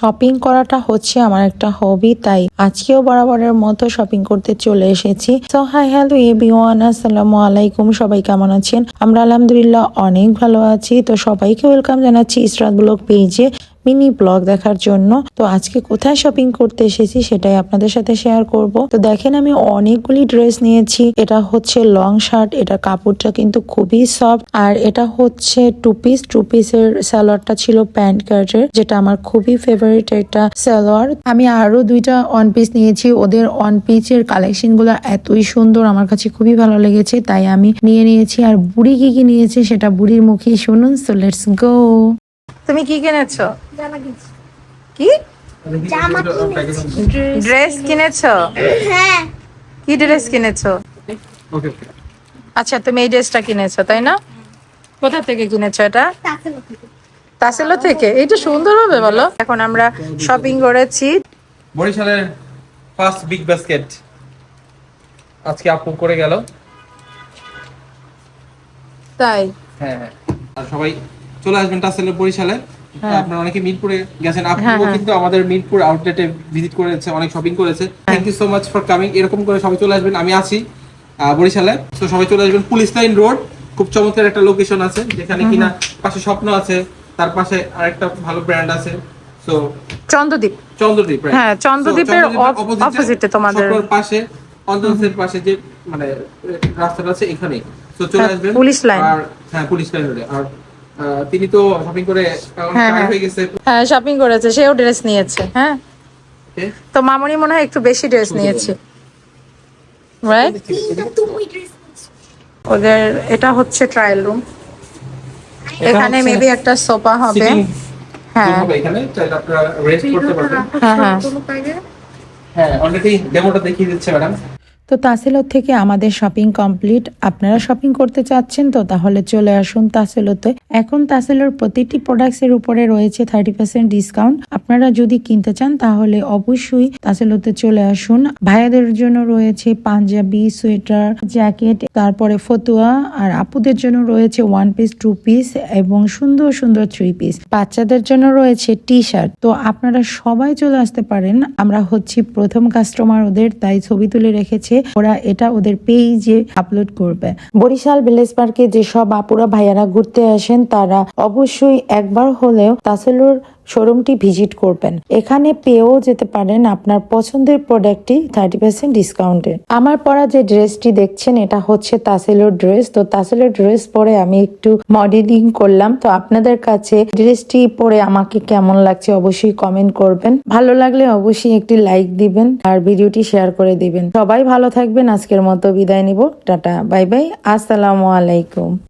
Shopping করাটা হচ্ছে আমার একটা হবি তাই আজকেও বরাবরের মতো শপিং করতে চলে এসেছি। তো হাই হ্যালো এভিওয়ান আসসালামু আলাইকুম, সবাই কেমন আছেন? আমরা আলহামদুলিল্লাহ অনেক ভালো আছি। তো সবাইকে ওয়েলকাম জানাচ্ছি ইসরাত ব্লগ পেজে মিনি ব্লগ দেখার জন্য। তো আজকে কোথায় শপিং করতে এসেছি সেটাই আপনাদের সাথে শেয়ার করব। তো দেখেন আমি অনেকগুলি ড্রেস নিয়েছি। এটা হচ্ছে লং শার্ট এটা কাপড়টা কিন্তু খুবই সফট আর এটা হচ্ছে টু পিস টু পিসের সালোয়ারটা ছিল প্যান্ট কার্টের যেটা আমার খুবই ফেভারিট একটা সালোয়ার। আমি আরও দুইটা ওয়ান পিস নিয়েছি। ওদের ওয়ান পিসের কালেকশনগুলো এতই সুন্দর, আমার কাছে খুবই ভালো লেগেছে, তাই আমি নিয়ে নিয়েছি। আর বুড়ি কি কি নিয়েছে সেটা বুড়ির মুখেই শুনুন। সো লেটস গো তুমি কি কিনেছো? কি? ড্রেস কিনেছো? হ্যাঁ। কি ড্রেস কিনেছো? ওকে ওকে। আচ্ছা তুমি এই ড্রেসটা কিনেছো তাই না? কোথা থেকে কিনেছো এটা? তাসেলো থেকে। এইটা সুন্দর হবে বলো। এখন আমরা শপিং করেছি। বরিশালের ফার্স্ট বিগ বাস্কেট আজকে আপু করে গেল। তাই? হ্যাঁ হ্যাঁ। আর সবাই চলে আসবেন টাসেলের বরিশালে। আপনারা অনেকে মিরপুরে গেছেন। হ্যাঁ, আপু হ্যাঁ। কিন্তু আমাদের মিরপুর আউটলেটে ভিজিট করেছে অনেক শপিং করেছে। Thank you so much for coming এরকম করে সবাই চলে আসবেন। আমি আছি বরিশালে। তো সবাই চলে আসবেন। পুলিশ লাইন রোড খুব চমৎকার একটা লোকেশন আছে। যেখানে কিনা পাশে স্বপ্ন আছে। তার পাশে আরেকটা ভালো ব্র্যান্ড আছে। সো চন্দ্রদ্বীপ। চন্দ্রদীপ right? হ্যাঁ, opposite-এ, opposite-এ তোমাদের- পাশে অন্তর্সের পাশে যে মানে রাস্তাটা আছে এখানে তো চলে হ্যাঁ, আসবেন। Police line. আর হ্যাঁ পুলিশ লাইন রোডে আর তিনি তো শপিং করে হ্যাঁ, হ্যাঁ। হয়ে গেছে। হ্যাঁ শপিং করেছে সেও ড্রেস নিয়েছে হ্যাঁ। তো মামনি মনে হয় একটু বেশি ড্রেস নিয়েছে। ওদের এটা হচ্ছে ট্রায়াল রুম এখানে মেবি একটা সোফা হবে। হ্যাঁ। এখানে আপনারা রেস্ট করতে পারবেন। হ্যাঁ হ্যাঁ। হ্যাঁ অলরেডি ডেমোটা দেখিয়ে দিচ্ছে ম্যাডাম তো তাসেলোর থেকে আমাদের শপিং কমপ্লিট আপনারা শপিং করতে চাচ্ছেন তো তাহলে চলে আসুন তাসেলোতে এখন তাসেলোর প্রতিটি প্রোডাক্টস এর উপরে রয়েছে থার্টি পার্সেন্ট ডিসকাউন্ট আপনারা যদি কিনতে চান তাহলে অবশ্যই তাসেলোতে চলে আসুন। ভাইয়াদের জন্য রয়েছে পাঞ্জাবি, সোয়েটার জ্যাকেট তারপরে ফতুয়া আর আপুদের জন্য রয়েছে ওয়ান পিস টু পিস এবং সুন্দর সুন্দর থ্রি পিস বাচ্চাদের জন্য রয়েছে টি শার্ট তো আপনারা সবাই চলে আসতে পারেন। আমরা হচ্ছি প্রথম কাস্টমার ওদের, তাই ছবি তুলে রেখেছে। ওরা এটা ওদের পেজে আপলোড করবে। বরিশাল ভিলেজ পার্কে যেসব আপুরা ভাইয়ারা ঘুরতে আসেন, তারা অবশ্যই একবার হলেও তাসেলুর শোরুমটি ভিজিট করবেন। এখানে পেয়েও যেতে পারেন আপনার পছন্দের প্রোডাক্টটি থার্টি পার্সেন্ট ডিসকাউন্টে। আমার পরা যে ড্রেসটি দেখছেন, এটা হচ্ছে তাসেলোর ড্রেস। তো তাসেলোর ড্রেস পরে আমি একটু মডেলিং করলাম। তো আপনাদের কাছে ড্রেসটি পরে আমাকে কেমন লাগছে অবশ্যই কমেন্ট করবেন। ভালো লাগলে অবশ্যই একটি লাইক দিবেন আর ভিডিওটি শেয়ার করে দিবেন। সবাই ভালো থাকবেন। আজকের মতো বিদায় নিব। Tata, bye bye. আসসালামু আলাইকুম।